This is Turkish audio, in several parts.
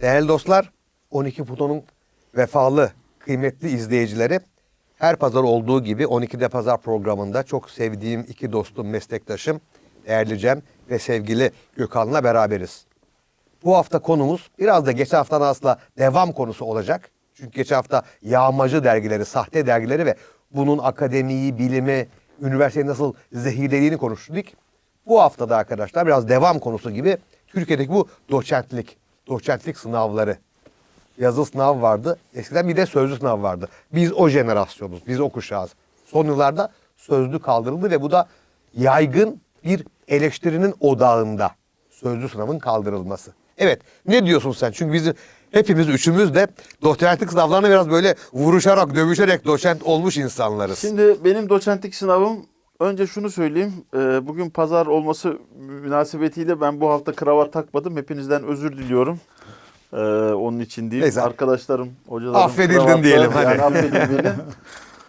Değerli dostlar, 12 Puto'nun vefalı, kıymetli izleyicileri her pazar olduğu gibi 12'de Pazar programında çok sevdiğim iki dostum, meslektaşım değerli Cem ve sevgili Gökhan'la beraberiz. Bu hafta konumuz biraz da geçen haftadan aslında devam konusu olacak. Çünkü geçen hafta yağmacı dergileri, sahte dergileri ve bunun akademiyi, bilimi, üniversiteyi nasıl zehirlediğini konuştuk. Bu haftada arkadaşlar biraz devam konusu gibi Türkiye'deki bu doçentlik, doçentlik sınavları. Yazılı sınav vardı. Eskiden bir de sözlü sınav vardı. Biz o jenerasyonuz, biz o kuşağız. Son yıllarda sözlü kaldırıldı ve bu da yaygın bir eleştirinin odağında. Sözlü sınavın kaldırılması. Evet, ne diyorsun sen? Çünkü bizim hepimiz üçümüz de doçentlik sınavlarına biraz böyle vuruşarak, dövüşerek doçent olmuş insanlarız. Şimdi benim doçentlik sınavım önce şunu söyleyeyim. Ee, bugün pazar olması münasebetiyle ben bu hafta kravat takmadım. Hepinizden özür diliyorum. Ee, onun için değil. Neyse. Arkadaşlarım, hocalarım. Affedildin kravatlı. diyelim, hadi. Yani affedin beni.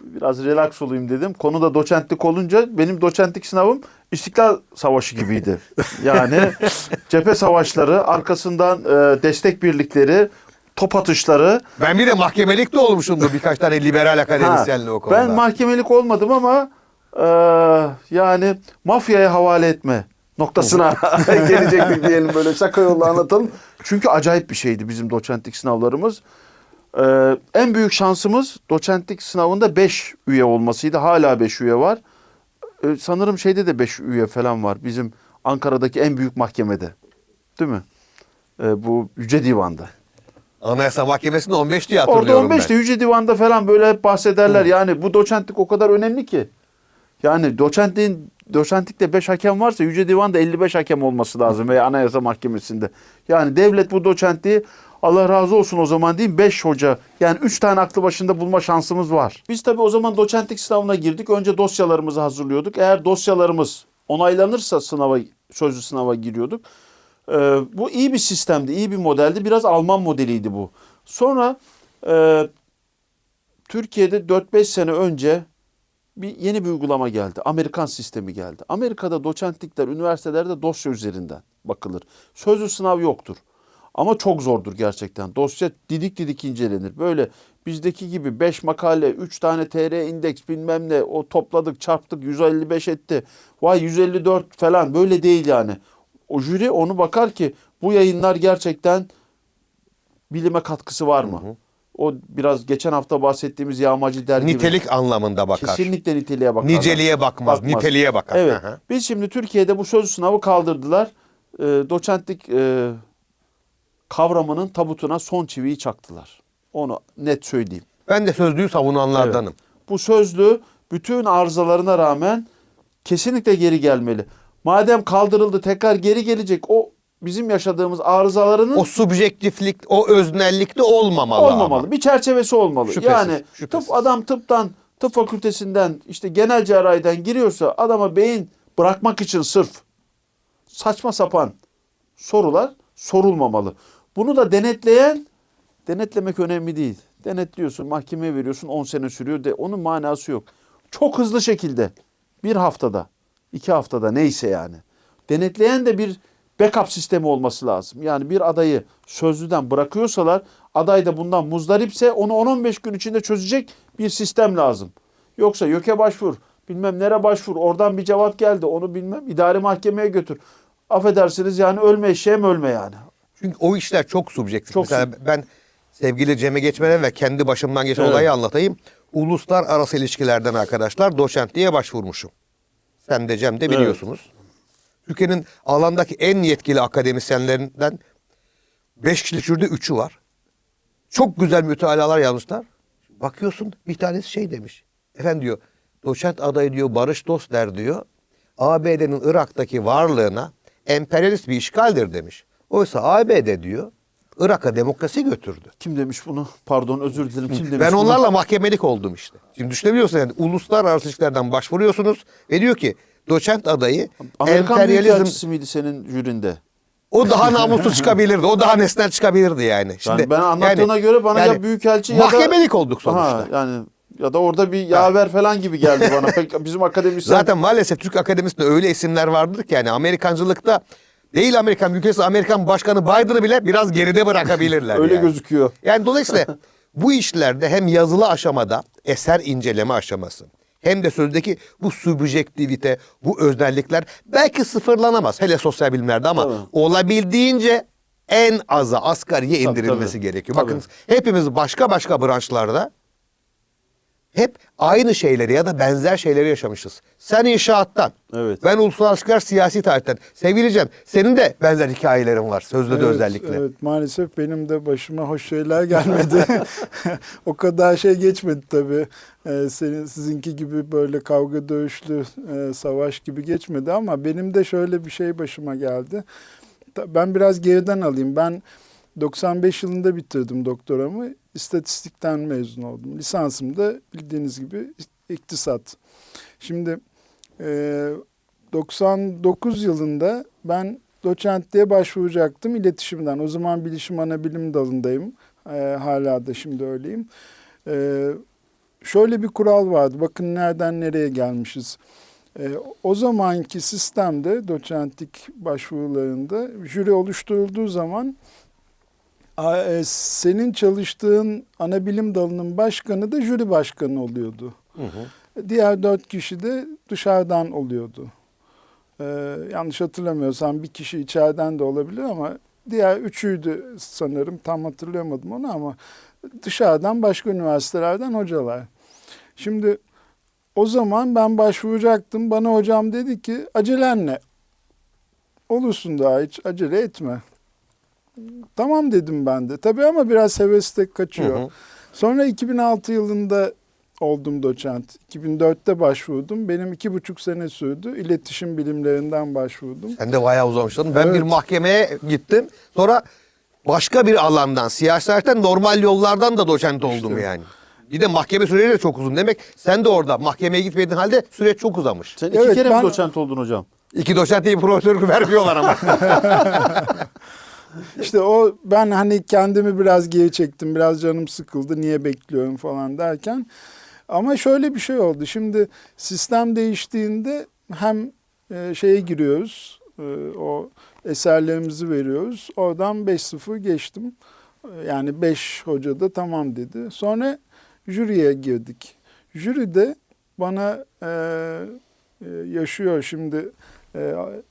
Biraz relax olayım dedim. Konu da doçentlik olunca benim doçentlik sınavım İstiklal Savaşı gibiydi. Yani cephe savaşları, arkasından e, destek birlikleri, top atışları. Ben bir de mahkemelik de olmuşumdur birkaç tane liberal akademisyenle o konuda. Ben mahkemelik olmadım ama e, yani mafyaya havale etme noktasına gelecektik diyelim böyle şaka yolla anlatalım. Çünkü acayip bir şeydi bizim doçentlik sınavlarımız. E, en büyük şansımız doçentlik sınavında 5 üye olmasıydı. Hala 5 üye var. E, sanırım şeyde de 5 üye falan var. Bizim Ankara'daki en büyük mahkemede. Değil mi? E, bu Yüce Divan'da. Anayasa Mahkemesi'nde 15 diye Orada hatırlıyorum 15'te ben. Yüce Divan'da falan böyle hep bahsederler. Yani bu doçentlik o kadar önemli ki. Yani doçentliğin doçentlikte 5 hakem varsa Yüce Divan'da 55 hakem olması lazım veya Anayasa Mahkemesi'nde. Yani devlet bu doçentliği Allah razı olsun o zaman değil 5 hoca yani 3 tane aklı başında bulma şansımız var. Biz tabii o zaman doçentlik sınavına girdik. Önce dosyalarımızı hazırlıyorduk. Eğer dosyalarımız onaylanırsa sınava sözlü sınava giriyorduk. Ee, bu iyi bir sistemdi, iyi bir modeldi. Biraz Alman modeliydi bu. Sonra e, Türkiye'de 4-5 sene önce bir yeni bir uygulama geldi. Amerikan sistemi geldi. Amerika'da doçentlikler üniversitelerde dosya üzerinden bakılır. Sözlü sınav yoktur. Ama çok zordur gerçekten. Dosya didik didik incelenir. Böyle bizdeki gibi 5 makale, 3 tane TR indeks bilmem ne o topladık çarptık 155 etti. Vay 154 falan böyle değil yani. O jüri onu bakar ki bu yayınlar gerçekten bilime katkısı var mı? O biraz geçen hafta bahsettiğimiz yağmacı dergi. Nitelik anlamında bakar. Kesinlikle niteliğe bakar. Niceliğe bakmaz, niteliğe bakar. Evet. Hı. Biz şimdi Türkiye'de bu sözlü sınavı kaldırdılar. Ee, doçentlik e, kavramının tabutuna son çiviyi çaktılar. Onu net söyleyeyim. Ben de sözlüğü savunanlardanım. Bu sözlü bütün arızalarına rağmen kesinlikle geri gelmeli. Madem kaldırıldı tekrar geri gelecek o bizim yaşadığımız arızalarının O subjektiflik, o öznellik de olmamalı olmamalı. ama. Bir çerçevesi olmalı. Şüphesiz, yani şüphesiz. tıp adam tıptan, tıp fakültesinden işte genel cerrahiden giriyorsa adama beyin bırakmak için sırf saçma sapan sorular sorulmamalı. Bunu da denetleyen denetlemek önemli değil. Denetliyorsun, mahkemeye veriyorsun 10 sene sürüyor de onun manası yok. Çok hızlı şekilde bir haftada, iki haftada neyse yani. Denetleyen de bir backup sistemi olması lazım. Yani bir adayı sözlüden bırakıyorsalar aday da bundan muzdaripse onu 10-15 gün içinde çözecek bir sistem lazım. Yoksa YÖK'e başvur, bilmem nere başvur, oradan bir cevap geldi onu bilmem idari mahkemeye götür. Affedersiniz yani ölme eşeğim ölme yani. Çünkü o işler çok subjektif. Çok Mesela ben sevgili Cem'e geçmeden ve kendi başımdan geçen Evet. olayı anlatayım. Uluslararası ilişkilerden arkadaşlar doçentliğe başvurmuşum. Sen de Cem de biliyorsunuz. Türkiye'nin alandaki en yetkili akademisyenlerinden 5 kişilik jüride 3'ü var. Çok güzel mütalalar yazmışlar. Bakıyorsun bir tanesi şey demiş. Efendim diyor doçent adayı diyor Barış Dostler diyor. ABD'nin Irak'taki varlığına emperyalist bir işgaldir demiş. Oysa ABD diyor Irak'a demokrasi götürdü. Kim demiş bunu? Pardon özür dilerim. Kim demiş Ben bunu? onlarla mahkemelik oldum işte. Şimdi düşünebiliyorsun yani uluslararası ilişkilerden başvuruyorsunuz ve diyor ki doçent adayı Amerikan emperyalizm miydi senin jürinde? o daha namuslu çıkabilirdi. O daha nesnel çıkabilirdi yani. Yani ben anlattığına göre bana ya büyükelçi ya da- mahkemelik olduk sonuçta. Ha, yani ya da orada bir yaver falan gibi geldi bana. Pek bizim akademisyen Zaten maalesef Türk Akademisi'nde öyle isimler vardır ki yani Amerikancılıkta değil Amerikan ülkesi Amerikan Başkanı Biden'ı bile biraz geride bırakabilirler. Öyle yani. gözüküyor. Yani dolayısıyla bu işlerde hem yazılı aşamada eser inceleme aşaması hem de sözdeki bu subjektivite, bu özellikler belki sıfırlanamaz hele sosyal bilimlerde ama Tabii. olabildiğince en aza, asgariye Tabii, indirilmesi tabii. gerekiyor. Tabii. Bakın hepimiz başka başka branşlarda hep aynı şeyleri ya da benzer şeyleri yaşamışız. Sen inşaattan, Evet. ben uluslararası ilişkiler siyasi tarihten. Sevgili Cem, senin de benzer hikayelerin var sözde de Evet, özellikle. Evet maalesef benim de başıma hoş şeyler gelmedi. o kadar şey geçmedi tabii. Ee, senin sizinki gibi böyle kavga dövüşlü e, savaş gibi geçmedi ama benim de şöyle bir şey başıma geldi. Ben biraz geriden alayım. Ben 95 yılında bitirdim doktoramı. İstatistikten mezun oldum. Lisansım da bildiğiniz gibi iktisat. Şimdi e, 99 yılında ben doçentliğe başvuracaktım iletişimden. O zaman bilişim ana bilim dalındayım. E, hala da şimdi öyleyim. E, şöyle bir kural vardı. Bakın nereden nereye gelmişiz. E, o zamanki sistemde doçentlik başvurularında jüri oluşturulduğu zaman senin çalıştığın ana bilim dalının başkanı da jüri başkanı oluyordu. Hı hı. Diğer dört kişi de dışarıdan oluyordu. Ee, yanlış hatırlamıyorsam bir kişi içeriden de olabilir ama diğer üçüydü sanırım tam hatırlayamadım onu ama dışarıdan başka üniversitelerden hocalar. Şimdi o zaman ben başvuracaktım. Bana hocam dedi ki acelen ne? Olursun daha hiç acele etme. Tamam dedim ben de. Tabii ama biraz hevesle kaçıyor. Hı hı. Sonra 2006 yılında oldum doçent. 2004'te başvurdum. Benim iki buçuk sene sürdü. İletişim bilimlerinden başvurdum. Sen de bayağı uzamıştın. Ben Evet. bir mahkemeye gittim. Sonra başka bir alandan, siyasetten normal yollardan da doçent oldum yani. Bir de mahkeme süreci de çok uzun. Demek sen de orada mahkemeye gitmediğin halde süreç çok uzamış. Sen iki Evet, kere ben- mi doçent oldun hocam? İki doçent değil profesörlük vermiyorlar ama. İşte o ben hani kendimi biraz geri çektim. Biraz canım sıkıldı. Niye bekliyorum falan derken. Ama şöyle bir şey oldu. Şimdi sistem değiştiğinde hem e, şeye giriyoruz. e, o eserlerimizi veriyoruz. Oradan 5-0 geçtim. E, Yani 5 hoca da tamam dedi. Sonra jüriye girdik. Jüri de bana e, yaşıyor şimdi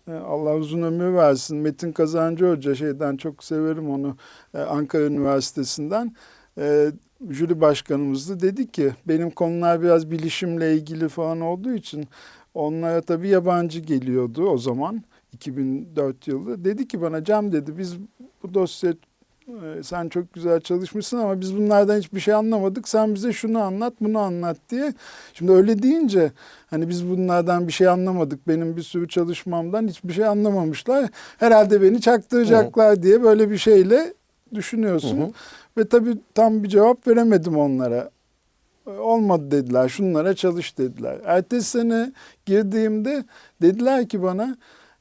Allah uzun ömür versin. Metin Kazancı Hoca şeyden çok severim onu e, Ankara Üniversitesi'nden. E, jüri başkanımızdı. Dedi ki benim konular biraz bilişimle ilgili falan olduğu için onlara tabii yabancı geliyordu o zaman 2004 yılı. Dedi ki bana Cem dedi biz bu dosya e, sen çok güzel çalışmışsın ama biz bunlardan hiçbir şey anlamadık. Sen bize şunu anlat, bunu anlat diye. Şimdi öyle deyince hani biz bunlardan bir şey anlamadık. Benim bir sürü çalışmamdan hiçbir şey anlamamışlar. Herhalde beni çaktıracaklar diye böyle bir şeyle düşünüyorsun. Hı hı. Ve tabii tam bir cevap veremedim onlara. E, Olmadı dediler, şunlara çalış dediler. Ertesi sene girdiğimde dediler ki bana,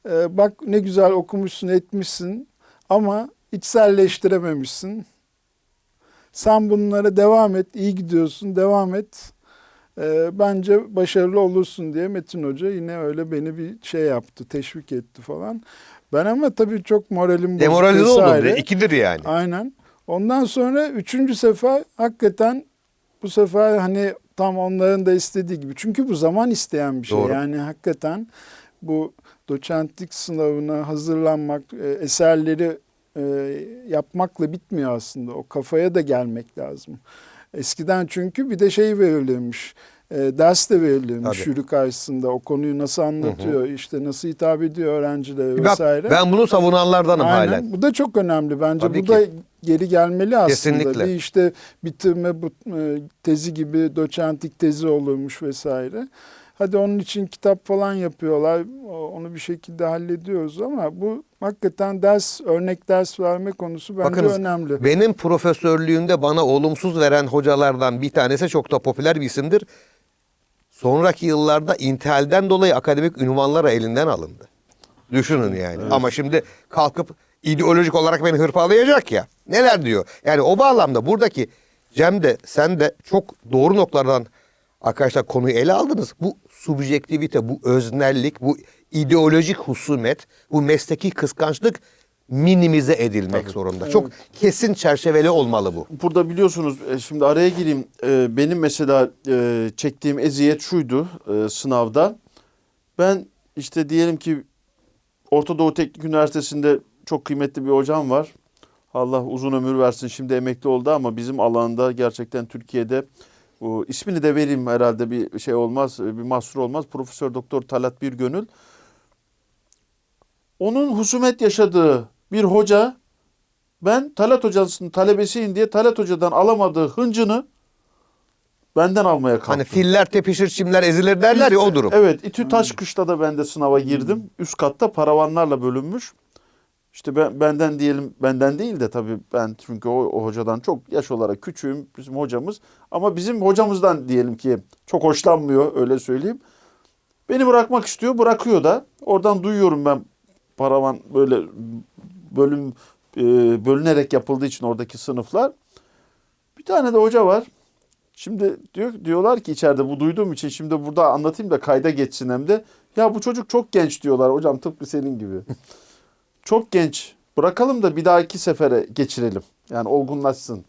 e, bak ne güzel okumuşsun, etmişsin ama içselleştirememişsin. Sen bunlara devam et, iyi gidiyorsun, devam et. E, bence başarılı olursun diye Metin Hoca yine öyle beni bir şey yaptı, teşvik etti falan. Ben ama tabii çok moralim bozuk Demoralize oldum. vesaire. diye. İkidir yani. Aynen. Ondan sonra üçüncü sefer hakikaten bu sefer hani tam onların da istediği gibi. Çünkü bu zaman isteyen bir şey. Doğru. Yani hakikaten bu doçentlik sınavına hazırlanmak, e, eserleri e, yapmakla bitmiyor aslında. O kafaya da gelmek lazım. Eskiden çünkü bir de şey verilirmiş. E, ders de verilirmiş Tabii. jüri karşısında. O konuyu nasıl anlatıyor, işte nasıl hitap ediyor öğrencilere Bak, vesaire. ben bunu savunanlardanım Aynen. halen. Bu da çok önemli bence. Tabii bu da geri gelmeli aslında. Kesinlikle. Bir işte bitirme bu, e, tezi gibi doçentlik tezi olurmuş vesaire. Hadi onun için kitap falan yapıyorlar. Onu bir şekilde hallediyoruz ama bu hakikaten ders, örnek ders verme konusu bence Bakınız, önemli. Benim profesörlüğümde bana olumsuz veren hocalardan bir tanesi çok da popüler bir isimdir. Sonraki yıllarda intihalden dolayı akademik ünvanlara elinden alındı. Düşünün yani. Ama şimdi kalkıp ideolojik olarak beni hırpalayacak ya. Neler diyor? Yani o bağlamda buradaki Cem de sen de çok doğru noktalardan Arkadaşlar konuyu ele aldınız. Bu subjektivite, bu öznellik, bu ideolojik husumet, bu mesleki kıskançlık minimize edilmek zorunda. Çok kesin çerçeveli olmalı bu. Burada biliyorsunuz e, şimdi araya gireyim. E, Benim mesela e, çektiğim eziyet şuydu sınavda. Ben işte diyelim ki Orta Doğu Teknik Üniversitesi'nde çok kıymetli bir hocam var. Allah uzun ömür versin. Şimdi emekli oldu ama bizim alanda gerçekten Türkiye'de bu ismini de vereyim herhalde bir şey olmaz, bir mahsur olmaz. Profesör Doktor Talat Birgönül. Onun husumet yaşadığı bir hoca ben Talat hocasının talebesiyim diye Talat hocadan alamadığı hıncını benden almaya kalktım. Hani filler tepişir, çimler ezilir derler ya o durum. Evet, İTÜ Taşkış'ta da ben de sınava girdim. Üst katta paravanlarla bölünmüş. İşte ben benden diyelim benden değil de tabii ben çünkü o, o hocadan çok yaş olarak küçüğüm bizim hocamız ama bizim hocamızdan diyelim ki çok hoşlanmıyor öyle söyleyeyim. Beni bırakmak istiyor, bırakıyor da. Oradan duyuyorum ben paravan böyle bölüm e, bölünerek yapıldığı için oradaki sınıflar. Bir tane de hoca var. Şimdi diyor diyorlar ki içeride bu duyduğum için şimdi burada anlatayım da kayda geçsin hem de. Ya bu çocuk çok genç diyorlar hocam tıpkı senin gibi. çok genç. Bırakalım da bir dahaki sefere geçirelim. Yani olgunlaşsın.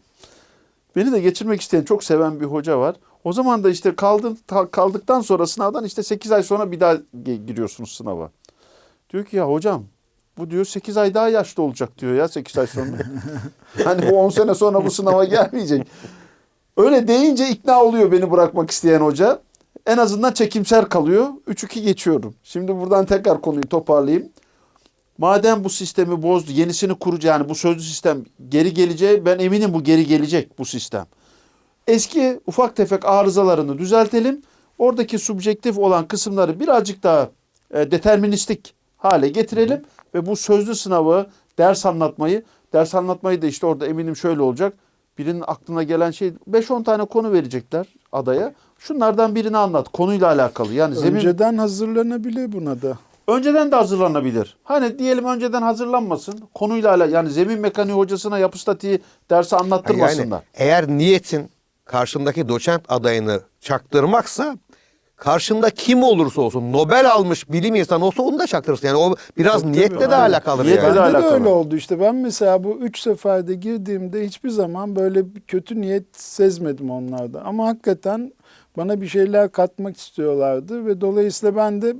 Beni de geçirmek isteyen çok seven bir hoca var. O zaman da işte kaldın, ta- kaldıktan sonra sınavdan işte 8 ay sonra bir daha giriyorsunuz sınava. Diyor ki ya hocam bu diyor 8 ay daha yaşlı olacak diyor ya 8 ay sonra. hani bu 10 sene sonra bu sınava gelmeyecek. Öyle deyince ikna oluyor beni bırakmak isteyen hoca. En azından çekimser kalıyor. 3-2 geçiyorum. Şimdi buradan tekrar konuyu toparlayayım. Madem bu sistemi bozdu, yenisini kuracak yani bu sözlü sistem geri geleceği ben eminim bu geri gelecek bu sistem. Eski ufak tefek arızalarını düzeltelim. Oradaki subjektif olan kısımları birazcık daha e, deterministik hale getirelim ve bu sözlü sınavı, ders anlatmayı, ders anlatmayı da işte orada eminim şöyle olacak. Birinin aklına gelen şey 5-10 tane konu verecekler adaya. Şunlardan birini anlat konuyla alakalı. Yani zemin Önceden hazırlanabilir buna da. Önceden de hazırlanabilir. Hani diyelim önceden hazırlanmasın. Konuyla alakalı yani zemin mekaniği hocasına yapı statiği dersi anlattırmasınlar. Yani eğer niyetin karşındaki doçent adayını çaktırmaksa karşında kim olursa olsun Nobel almış bilim insanı olsa onu da çaktırırsın. Yani o biraz Tabii, niyetle de alakalı Niyetle yani. de de alakalı. öyle oldu işte. Ben mesela bu üç seferde girdiğimde hiçbir zaman böyle kötü niyet sezmedim onlarda. Ama hakikaten bana bir şeyler katmak istiyorlardı ve dolayısıyla ben de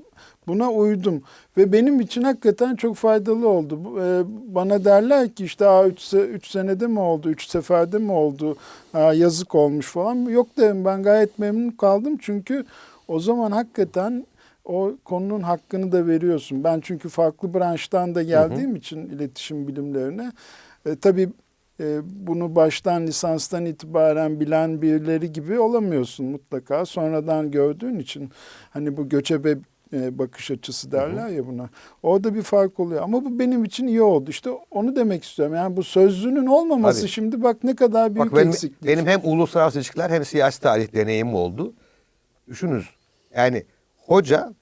buna uydum. Ve benim için hakikaten çok faydalı oldu. Bu, e, Bana derler ki işte Aa, üç, se- üç senede mi oldu, üç seferde mi oldu, Aa, yazık olmuş falan. Yok derim ben gayet memnun kaldım çünkü o zaman hakikaten o konunun hakkını da veriyorsun. Ben çünkü farklı branştan da geldiğim için iletişim bilimlerine e, tabii e, bunu baştan lisanstan itibaren bilen birileri gibi olamıyorsun mutlaka. Sonradan gördüğün için hani bu göçebe e, bakış açısı derler ya buna. Orada bir fark oluyor. Ama bu benim için iyi oldu. İşte onu demek istiyorum. Yani bu sözlünün olmaması Tabii. şimdi bak ne kadar büyük Bak benim, eksiklik. benim hem uluslararası ilişkiler hem siyasi tarih deneyimim oldu. Düşününüz yani hoca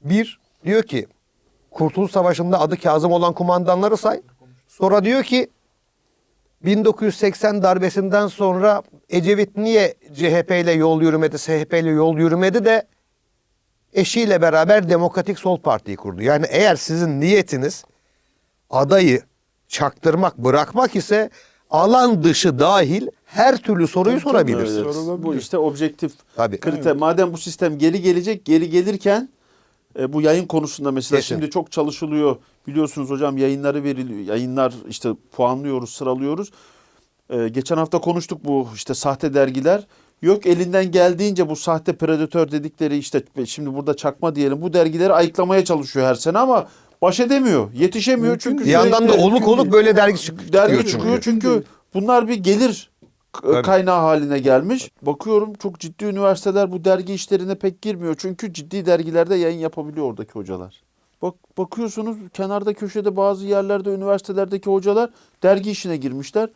bir diyor ki Kurtuluş Savaşı'nda adı Kazım olan kumandanları say. Sonra diyor ki 1980 darbesinden sonra Ecevit niye CHP ile yol yürümedi, SHP ile yol yürümedi de eşiyle beraber Demokratik Sol Parti'yi kurdu. Yani eğer sizin niyetiniz adayı çaktırmak, bırakmak ise alan dışı dahil her türlü soruyu sorabilirsiniz. Evet. Bu işte objektif Tabii. kriter. Madem bu sistem geri gelecek, geri gelirken e, bu yayın konusunda mesela Kesin. şimdi çok çalışılıyor. Biliyorsunuz hocam yayınları veriliyor. Yayınlar işte puanlıyoruz, sıralıyoruz. E, geçen hafta konuştuk bu işte sahte dergiler. Yok elinden geldiğince bu sahte predatör dedikleri işte şimdi burada çakma diyelim. Bu dergileri ayıklamaya çalışıyor her sene ama baş edemiyor. Yetişemiyor Mümkün çünkü Bir yandan da oluk oluk böyle dergi çık- Dergi çıkıyor çıkıyor çünkü. çünkü bunlar bir gelir Tabii. kaynağı haline gelmiş. Bakıyorum çok ciddi üniversiteler bu dergi işlerine pek girmiyor. Çünkü ciddi dergilerde yayın yapabiliyor oradaki hocalar. Bak bakıyorsunuz kenarda köşede bazı yerlerde üniversitelerdeki hocalar dergi işine girmişler.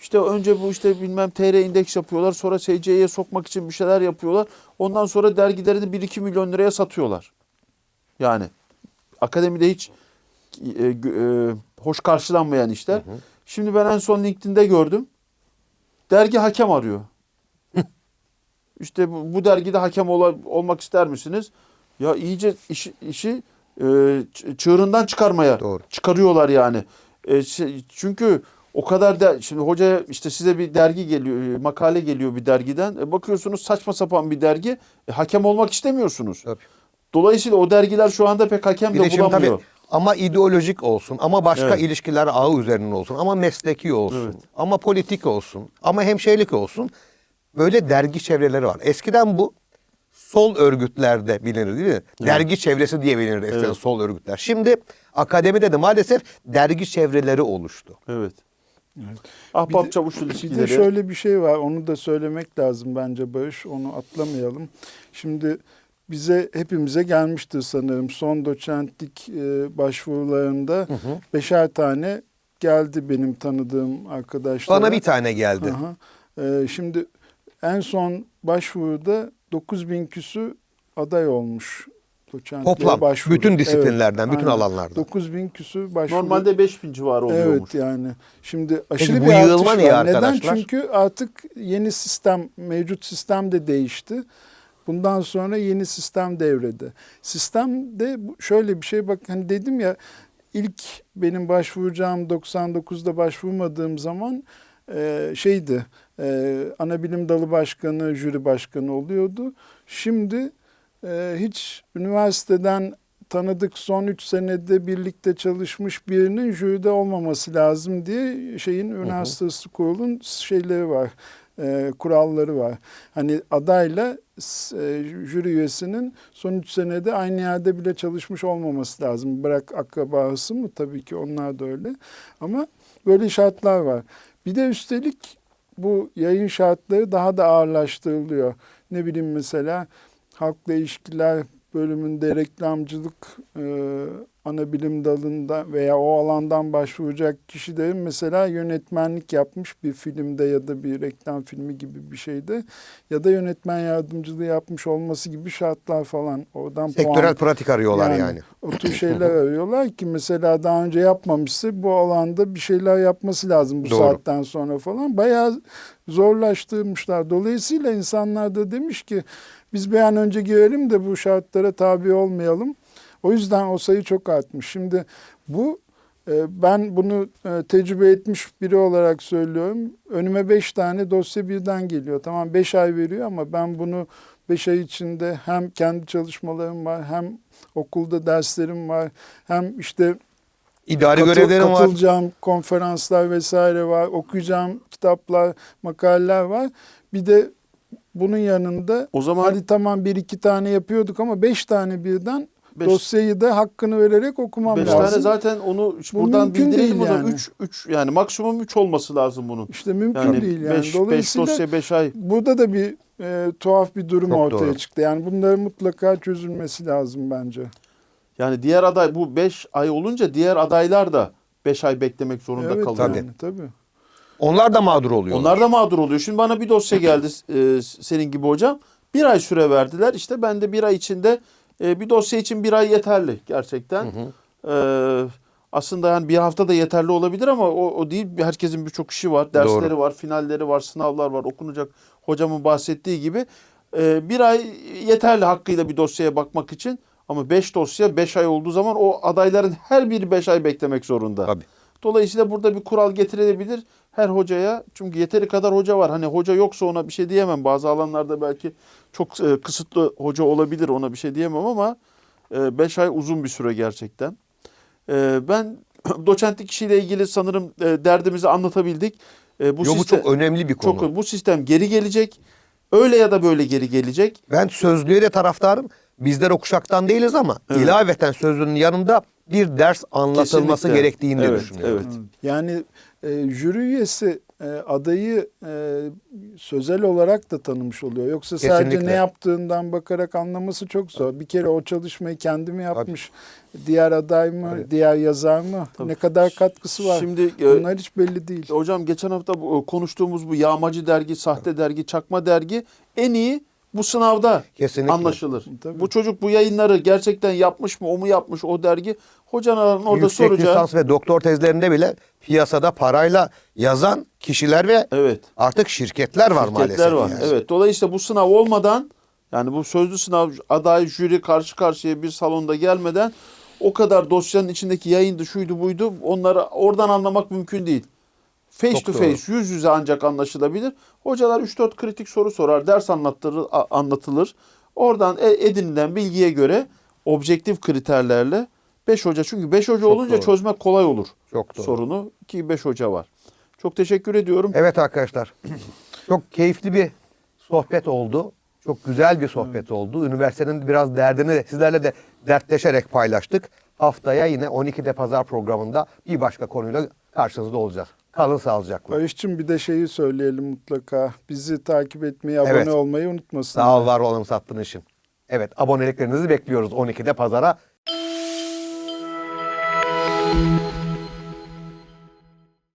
İşte önce bu işte bilmem TR indeks yapıyorlar. Sonra SC'ye sokmak için bir şeyler yapıyorlar. Ondan sonra dergilerini 1-2 milyon liraya satıyorlar. Yani akademide hiç e, e, hoş karşılanmayan işler. Şimdi ben en son LinkedIn'de gördüm. Dergi hakem arıyor. İşte bu, bu dergide hakem ola- olmak ister misiniz? Ya iyice işi, işi e, çığırından çıkarmaya Doğru. çıkarıyorlar yani. E, şey- çünkü o kadar da şimdi hoca işte size bir dergi geliyor, e, makale geliyor bir dergiden. E, bakıyorsunuz saçma sapan bir dergi. E, hakem olmak istemiyorsunuz. Tabii. Dolayısıyla o dergiler şu anda pek hakem Bir de de bulamıyor. tabii ama ideolojik olsun, ama başka Evet. ilişkiler ağı üzerinden olsun, ama mesleki olsun, Evet. ama politik olsun, ama hemşehrilik olsun. Böyle dergi çevreleri var. Eskiden bu sol örgütlerde bilinir değil mi? Dergi çevresi diye bilinir eskiden Evet. sol örgütler. Şimdi akademide de maalesef dergi çevreleri oluştu. Evet. Evet. Ahbap Bir çavuş Bir ilişkileri. de şöyle bir şey var. Onu da söylemek lazım bence Barış. Onu atlamayalım. Şimdi bize hepimize gelmiştir sanırım. Son doçentlik e, başvurularında beşer tane geldi benim tanıdığım arkadaşlar. Bana bir tane geldi. Ee, şimdi en son başvuruda 9000 küsü aday olmuş. Doçentliğe Toplam, başvuru. bütün disiplinlerden, bütün aynen. alanlardan. 9000 küsü başvuru. Normalde 5000 civarı oluyormuş. Evet yani. Şimdi aşırı bu bir artış yığılma var. niye Neden? arkadaşlar? Çünkü artık yeni sistem, mevcut sistem de değişti. Bundan sonra yeni sistem devrede. Sistemde şöyle bir şey bak hani dedim ya ilk benim başvuracağım 99'da başvurmadığım zaman e, şeydi e, ana bilim dalı başkanı, jüri başkanı oluyordu. Şimdi e, hiç üniversiteden tanıdık son 3 senede birlikte çalışmış birinin jüride olmaması lazım diye şeyin üniversitesi kurulun şeyleri var. e, kuralları var. Hani adayla e, jüri üyesinin son 3 senede aynı yerde bile çalışmış olmaması lazım. Bırak akrabası mı tabii ki onlar da öyle. Ama böyle şartlar var. Bir de üstelik bu yayın şartları daha da ağırlaştırılıyor. Ne bileyim mesela halkla ilişkiler bölümünde reklamcılık e, ana bilim dalında veya o alandan başvuracak kişilerin mesela yönetmenlik yapmış bir filmde ya da bir reklam filmi gibi bir şeyde ya da yönetmen yardımcılığı yapmış olması gibi şartlar falan oradan Sektörel puan pratik arıyorlar yani. o tür şeyler arıyorlar ki mesela daha önce yapmamışsa bu alanda bir şeyler yapması lazım bu Doğru. saatten sonra falan. Bayağı zorlaştırmışlar. Dolayısıyla insanlar da demiş ki biz bir an önce girelim de bu şartlara tabi olmayalım. O yüzden o sayı çok artmış. Şimdi bu e, ben bunu e, tecrübe etmiş biri olarak söylüyorum. Önüme beş tane dosya birden geliyor. Tamam beş ay veriyor ama ben bunu beş ay içinde hem kendi çalışmalarım var hem okulda derslerim var hem işte İdari katıl- görevlerim var. katılacağım konferanslar vesaire var okuyacağım kitaplar makaleler var. Bir de bunun yanında O zaman hadi tamam bir iki tane yapıyorduk ama beş tane birden Beş- dosyayı da hakkını vererek okumam 5 lazım. tane zaten onu Bu buradan mümkün bildirelim değil yani. 3 3 yani maksimum 3 olması lazım bunun. İşte mümkün Yani değil yani. 5 Dolayısıyla dosya 5 ay. burada da bir e, tuhaf bir durum Çok ortaya doğru. çıktı. Yani bunların mutlaka çözülmesi lazım bence. Yani diğer aday bu 5 ay olunca diğer adaylar da 5 ay beklemek zorunda evet, kalıyor. Tabii. Yani, tabii. Onlar da mağdur oluyorlar. Onlar da mağdur oluyor. Şimdi bana bir dosya geldi e, senin gibi hocam. Bir ay süre verdiler. İşte ben de bir ay içinde e, bir dosya için bir ay yeterli gerçekten. E, aslında yani bir hafta da yeterli olabilir ama o, o değil. Herkesin birçok işi var. Dersleri Doğru. var, finalleri var, sınavlar var, okunacak. Hocamın bahsettiği gibi. E, bir ay yeterli hakkıyla bir dosyaya bakmak için. Ama 5 dosya 5 ay olduğu zaman o adayların her biri 5 ay beklemek zorunda. Tabii. Dolayısıyla burada bir kural getirilebilir her hocaya. Çünkü yeteri kadar hoca var. Hani hoca yoksa ona bir şey diyemem. Bazı alanlarda belki çok e, kısıtlı hoca olabilir ona bir şey diyemem ama 5 ay uzun bir süre gerçekten. E, ben doçentlik işiyle ilgili sanırım e, derdimizi anlatabildik. E, bu Yo, bu sistem, çok önemli bir konu. çok bu sistem geri gelecek. Öyle ya da böyle geri gelecek. Ben sözlüğe de taraftarım. Bizler o kuşaktan değiliz ama Evet. ilaveten sözlüğün yanında bir ders anlatılması Kesinlikle. gerektiğini de Evet, düşünüyorum. evet. Yani e, jüri üyesi e, adayı e, sözel olarak da tanımış oluyor. Yoksa sadece Kesinlikle. ne yaptığından bakarak anlaması çok zor. Bir kere o çalışmayı kendi mi yapmış, diğer aday mı, Tabii. diğer yazar mı, Tabii. ne kadar katkısı var. Şimdi e, Bunlar hiç belli değil. Hocam geçen hafta bu- konuştuğumuz bu yağmacı dergi, sahte dergi, çakma dergi en iyi bu sınavda Kesinlikle. anlaşılır. Tabii. Bu çocuk bu yayınları gerçekten yapmış mı, o mu yapmış o dergi? Hocaların orada Yüksek soracağı lisans ve doktor tezlerinde bile piyasada parayla yazan kişiler ve Evet. artık şirketler var şirketler maalesef. var. yani. Evet. Dolayısıyla bu sınav olmadan yani bu sözlü sınav aday jüri karşı karşıya bir salonda gelmeden o kadar dosyanın içindeki yayındı şuydu buydu onları oradan anlamak mümkün değil. Face Çok to doğru. face yüz yüze ancak anlaşılabilir. Hocalar 3-4 kritik soru sorar, ders anlattırır, a- anlatılır. Oradan e- edinilen bilgiye göre objektif kriterlerle 5 hoca çünkü 5 hoca Çok olunca doğru. çözmek kolay olur. Çok doğru. Sorunu ki 5 hoca var. Çok teşekkür ediyorum. Evet arkadaşlar. Çok keyifli bir sohbet oldu. Çok güzel bir sohbet oldu. Üniversitenin biraz derdini sizlerle de dertleşerek paylaştık. Haftaya yine 12'de pazar programında bir başka konuyla karşınızda olacağız. Kalın sağlıcakla. Barış'cığım bir de şeyi söyleyelim mutlaka. Bizi takip etmeyi, abone Evet. olmayı unutmasın. Sağ ol var olalım sattığın için. Evet aboneliklerinizi bekliyoruz 12'de pazara.